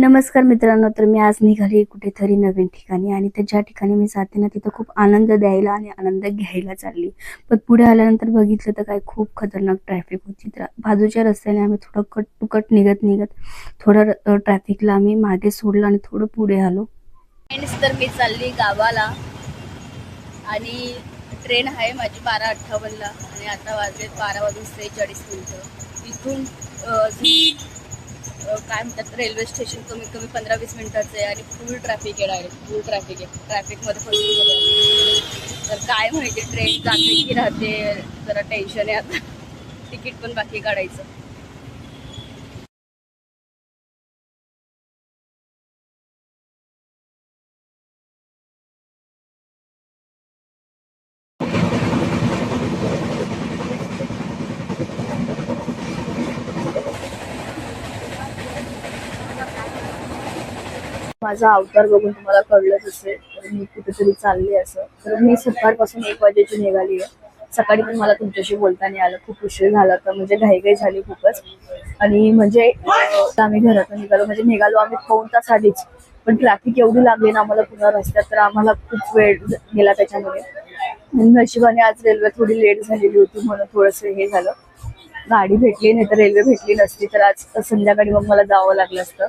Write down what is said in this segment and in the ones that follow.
नमस्कार मित्रांनो तर मी आज निघाली कुठेतरी नवीन ठिकाणी आणि तर ज्या ठिकाणी मी जाते ना तिथं खूप आनंद द्यायला आणि आनंद घ्यायला चालली. पण पुढे आल्यानंतर बघितलं तर काय खूप खतरनाक ट्रॅफिक होती. तर बाजूच्या रस्त्याने आम्ही थोडं कट टुकट निघत निघत थोडं ट्रॅफिकला आम्ही मागे सोडलं आणि थोडं पुढे आलो. फ्रेंड्स तर मी चालली गावाला आणि ट्रेन आहे माझी बारा अठ्ठावन्नला आणि आता वाजले बारा वाजून सेहेचाळीस मिनटं. इथून काय म्हणतात रेल्वे स्टेशन कमी कमी पंधरा वीस मिनिटाचं आहे आणि फुल ट्रॅफिक आहे डायरेक्ट फुल ट्रॅफिक आहे. ट्रॅफिकमध्ये फसून तर काय माहिती ट्रेन जाते की राहते जरा टेन्शन आहे आता. तिकीट पण बाकी काढायचं. माझा अवतार बघून तुम्हाला कळलंच असेल. तर मी कुठेतरी चालली असं. तर मी सकाळपासून एक वाजेची निघाली आहे. सकाळी पण मला तुमच्याशी बोलताना आलं. खूप उशीर झाला तर म्हणजे घाईघाई झाली खूपच. आणि म्हणजे आम्ही घरातून निघालो. म्हणजे निघालो आम्ही पाऊन तास आधीच. पण ट्रॅफिक एवढी लागली ना आम्हाला पुन्हा रस्त्यात तर आम्हाला खूप वेळ गेला त्याच्यामुळे. नशिबाने आज रेल्वे थोडी लेट झालेली होती. म्हणून थोडंसं हे झालं. गाडी भेटली नाही तर रेल्वे भेटली नसती. तर आज संध्याकाळी मग मला जावं लागलं असतं.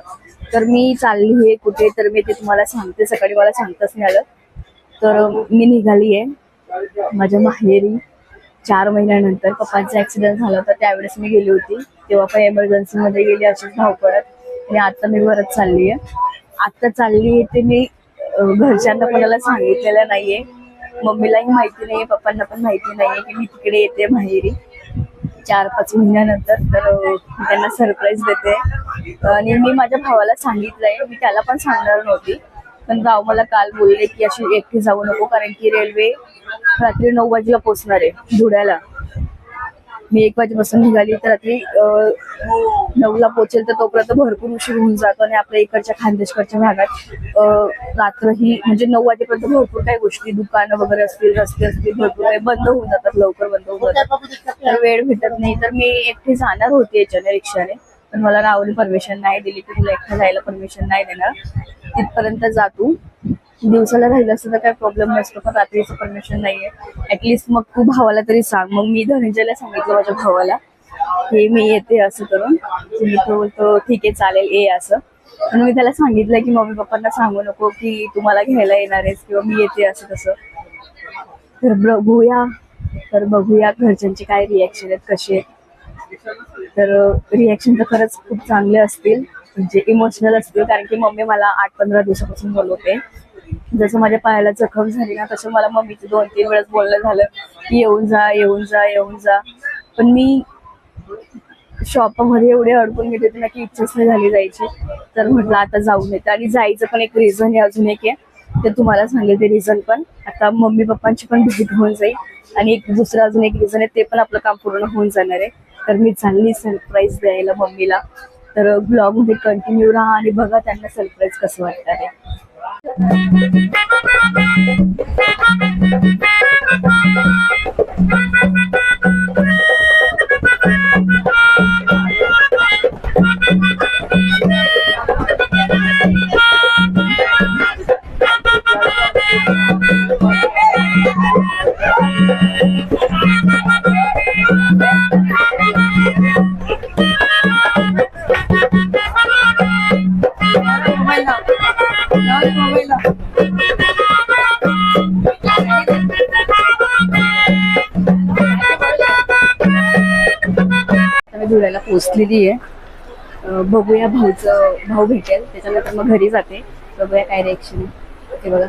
तर मी चालली आहे कुठे तर मी ते तुम्हाला सांगते. सकाळी मला सांगताच नाही आलं. तर मी निघाली आहे माझ्या माहेरी. चार महिन्यानंतर पप्पांचा ऍक्सिडेंट झाला होता. त्यावेळेस मी गेली होती. तेव्हा पण एमर्जन्सीमध्ये गेली अशीच धावपळत. आणि आता मी परत चालली आहे. आत्ता चालली आहे ते मी घरच्यांना कोणाला सांगितलेलं नाहीये. मम्मीलाही माहिती नाहीये पप्पांना पण माहिती नाहीये की मी तिकडे येते माहेरी. चार पाच महिन्यानंतर तर मी त्यांना सरप्राईज देते. आणि मी माझ्या भावाला सांगितलंय मी त्याला पण सांगणार नव्हती. पण भाऊ मला काल बोलले की अशी एकटी जाऊ नको कारण की रेल्वे रात्री नऊ वाजेला पोहोचणार आहे धुळ्याला. मी एक वाजेपासून निघाली तर रात्री नऊला पोहोचेल तर तोपर्यंत भरपूर उशीर होऊन जातो आणि आपल्या इकडच्या खानदेशकडच्या भागात रात्र ही म्हणजे नऊ वाजेपर्यंत भरपूर काही गोष्टी दुकानं वगैरे असतील रस्ते असतील भरपूर काही बंद होऊन जातात लवकर बंद होऊन जातात. तर वेळ भेटत नाही. तर मी एकटी जाणार होती याच्याने रिक्षाने पण मला राहुल परमिशन नाही दिली की तुला एकटं जायला परमिशन नाही देणार. तिथपर्यंत जा तू दिवसाला राहिलं असतं तर काही प्रॉब्लेम नसतो. पण रात्रीचं परमिशन नाहीये. ऍटलिस्ट मग तू भावाला तरी सांग. मग मी धनंजयला सांगितलं माझ्या भावाला हे मी येते असं करून. मी तो बोलतो ठीक आहे चालेल ये असं. म्हणून मी त्याला सांगितलं की मम्मी पप्पांना सांगू नको की तुम्हाला घ्यायला येणार आहेस किंवा मी येते असं तसं. तर बघूया. तर बघूया घरच्यांचे काय रिॲक्शन आहेत कसे आहेत. तर रिॲक्शन तर खरंच खूप चांगले असतील. म्हणजे इमोशनल असतील. कारण की मम्मी मला आठ पंधरा दिवसापासून बोलवते. जसं माझ्या पायाला जखम झाली ना तसं मला मम्मीचं दोन तीन वेळेस बोलणं झालं की येऊन जा येऊन जा येऊन जा. पण मी शॉपमध्ये एवढे अडकून घेते होते ना की इच्छाच नाही झाली जायची. तर म्हटलं आता जाऊन येते. आणि जायचं पण एक रिझन आहे अजून एक आहे. ते तुम्हाला सांगेल ते रिझन पण. आता मम्मी पप्पांची पण भेट होऊन जाईल. आणि एक दुसरं अजून एक रिझन आहे ते पण आपलं काम पूर्ण होऊन जाणार आहे. तर मी चालली सरप्राईज द्यायला मम्मीला. तर ब्लॉगमध्ये कंटिन्यू राहा आणि बघा त्यांना सरप्राईज कसं वाटतं ते आता पोचलेली आहे. बघूया भाऊचं भाऊ भेटेल त्याच्यानंतर मग घरी जाते. बघूया काय रिएक्शन ते बघा.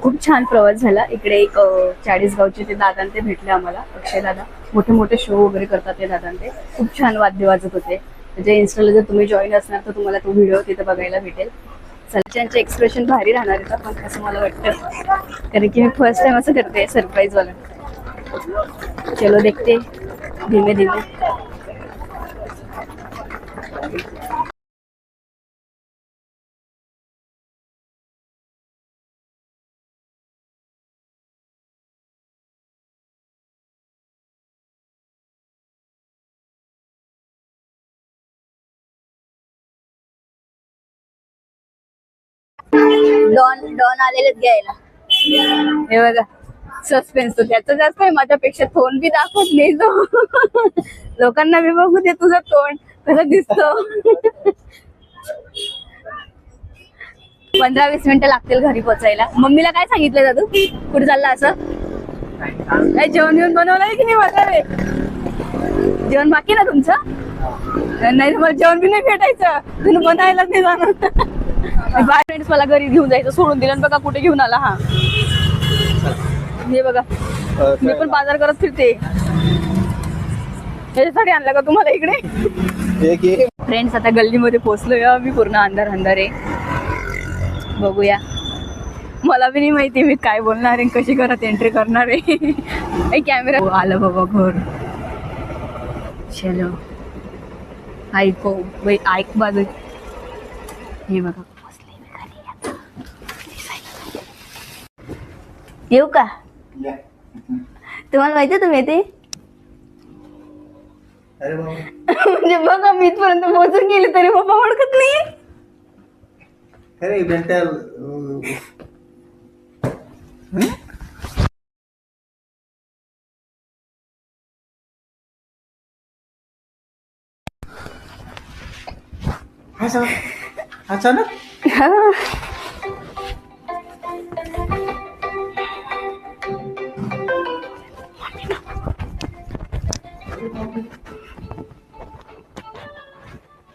खूप छान प्रवास झाला. इकडे एक चाळीसगावचे ते दादा ते भेटले आम्हाला. अक्षय दादा. मोठे मोठे शो वगैरे करतात ते दादा ते खूप छान वाद्य वाजत होते. म्हणजे इन्स्टाला जर तुम्ही जॉईन असणार तर तुम्हाला तो व्हिडिओ तिथे बघायला भेटेल. सलच्यांचे एक्सप्रेशन भारी राहणार आहेत पण असं मला वाटतं. कारण की मी फर्स्ट टाइम असं करते सरप्राईज वाला. चलो देखते. धीमे धीमे डॉन डॉन आलेलेच घ्यायला. हे बघा सस्पेन्स त्याचं जास्त आहे माझ्यापेक्षा तोंड बी दाखवत नाही तो लोकांना बी बघू दे तुझं तोंड. कसं दिसतो. पंधरा वीस मिनिटं लागतील घरी पोचायला. मम्मीला काय सांगितलं जातो कुठे चालला असं? काय जेवण येऊन बनवलंय की नाही वगैरे जेवण बाकी ना तुमचं? नाही मला जेवण बी नाही भेटायचं. तुम्ही बनायलाच नाही जाणार. बाय फ्रेंड्स मला घरी घेऊन जायचं सोडून दिलं बघा कुठे घेऊन आला हा. हे बघा. मी पण बाजार करत फिरते. याच्यासाठी आणलं का तुम्हाला इकडे? फ्रेंड्स आता गल्लीमध्ये पोहोचलोय आम्ही पूर्ण अंधार अंधार आहे बघूया. मला बी नाही माहिती मी काय बोलणार आहे कशी करत एंट्री करणार आहे. कॅमेरा हो, आलं बाबा घर. चलो. ऐको बाई ऐक बाजू. हे बघा. येऊ का? तुम्हाला माहिती तुम्ही येते? म्हणजे बघा मी इथपर्यंत पोहोचून गेले तरी बाबा ओळखत नाही अरे मेंटल अचानक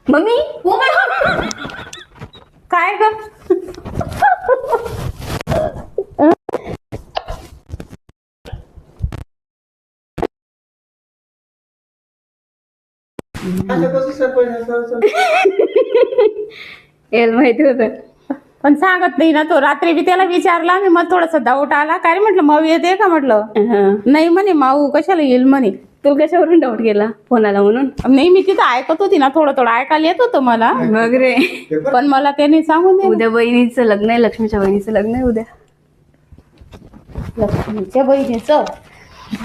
मम्मी? काय ग? याला माहिती होतं. पण सांगत नाही ना तो. रात्री बी त्याला विचारला मी मग थोडासा डाऊट आला. काय म्हटलं माऊ येते का? म्हटलं. नाही म्हणे माऊ कशाला येईल म्हणे? तू कशावरून डाऊट केला? फोनाला म्हणून? नाही मी तिथं ऐकत होती ना थोडं थोडं ऐकायला येत होतं मला. बघ रे. पण मला त्याने सांगून दे उद्या बहिणीचं लग्न आहे लक्ष्मीच्या बहिणीचं लग्न आहे उद्या. लक्ष्मीच्या बहिणीचं?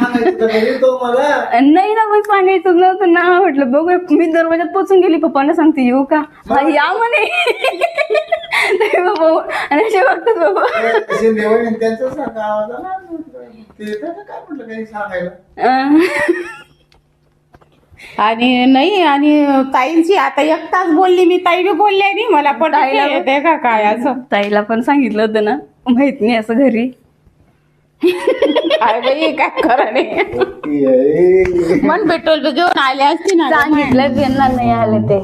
मला नाही ना मग सांगायचं नव्हतं. ना म्हटलं बघू मी दरवाजात पोचून गेली पप्पांना सांगते येऊ का? हा, या म्हणे. बाबा आणि असे बघतात बाबा. कसे देवण त्यांचं सांगा आवाज आला. ते त्याचं काय म्हटलं काही सांगायला? अं, आणि नाही आणि ताईंची आता एक तास बोलली मी ताई बी बोलली नाही मला पटायला येते का काय असं? ताईला पण सांगितलं होतं ना माहीत नाही असं घरी. काय बाई काय खरं नाही. मन पेट्रोल बी घेऊन आले असते ना सांगितलं त्यांना नाही आले ते.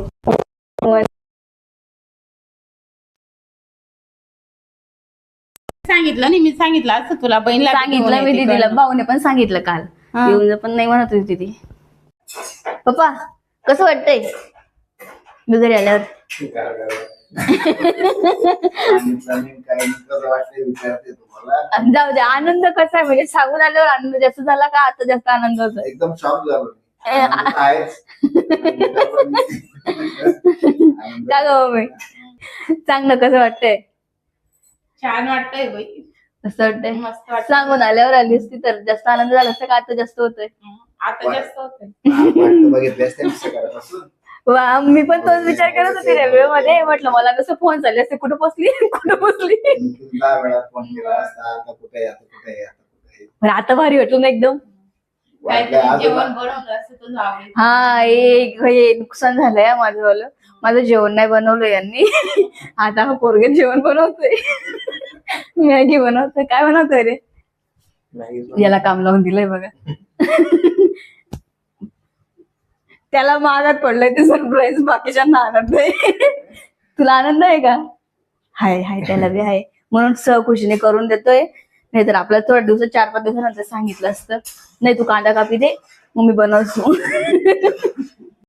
सांगितलं नाही मी सांगितलं असं तुला बहिणीला सांगितलं मी दीदीला? भाऊने पण सांगितलं काल. हा. येऊन पण नाही म्हणत होती ती पप्पा कसं वाटतंय? मी घरी आल्यावर. जाऊ दे आनंद कसा आहे? म्हणजे सांगून आल्यावर आनंद जास्त झाला का आता जास्त आनंद होतो एकदम शॉक झालो का ग मम्मी चांगलं कसं वाटतंय? छान वाटतंय बाई. कसं वाटतंय. मस्त वाटतं सांगून आल्यावर आली असती तर. जास्त आनंद झाला असता का? आता जास्त होतोय. आता जास्त होतंय. वाटतं बघितलं असते ना सकाळपासून. वा मी पण तोच विचार करत होते रेल्वे मध्ये. म्हटलं मला कसं फोन चालले असते. कुठं बसली कुठं बसली मी किती दहा वेळा फोन केला असता. आता कुठे आहे, आता कुठे आहे, आता कुठे आहे. पण आता भारी वाटलं ना एकदम. वाटलं काहीतरी आज जेवण बनवलं असं तुझं आवडीचं. हा एक हे नुकसान झालंय हा माझं वालं. माझं जेवण नाही बनवलं यांनी. आता हा पोरगे जेवण बनवतोय. मॅगी बनवतोय. काय बनवतोय रे? याला काम लावून दिलंय बघा. त्याला मागात पडलंय ते सरप्राईज बाकीच्यांना आनंद आहे तुला आनंद आहे का? हाय हाय त्याला बी आहे म्हणून सहखुशीने करून देतोय. नाहीतर आपल्याला थोड्या दिवसात चार पाच दिवसानंतर सांगितलं असतं. नाही तू कांदा कापी दे मग मी बनवतो.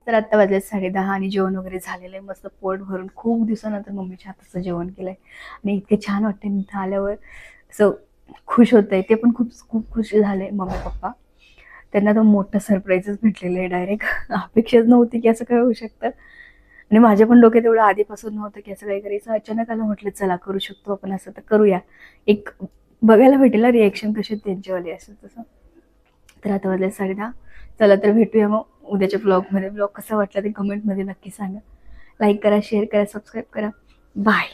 तर आता वाजले साडे दहा आणि जेवण वगैरे झालेलं आहे. मस्त पोट भरून खूप दिवसानंतर मम्मीच्या हाताचं जेवण केलंय. आणि इतके छान वाटते मी इथं आल्यावर. असं खुश होतंय. ते पण खूप खूप खुशी झाले मम्मी पप्पा. त्यांना तर मोठं सरप्राईजच भेटलेलं आहे डायरेक्ट अपेक्षाच नव्हती की असं काय होऊ शकतं. आणि माझ्या पण डोक्यात एवढं आधीपासून नव्हतं की असं काही करायचं अचानक आलं म्हटलं चला करू शकतो आपण असं. तर करूया. एक बघायला भेटेल रिॲक्शन कशी आहेत त्यांच्यावाली असं तसं. तर आता वाजले साडे दहा चला तर भेटूया मग. उद्याच्या ब्लॉगमध्ये ब्लॉग कसा वाटला ते कमेंटमध्ये नक्की सांगा. लाईक करा शेअर करा सबस्क्राईब करा. बाय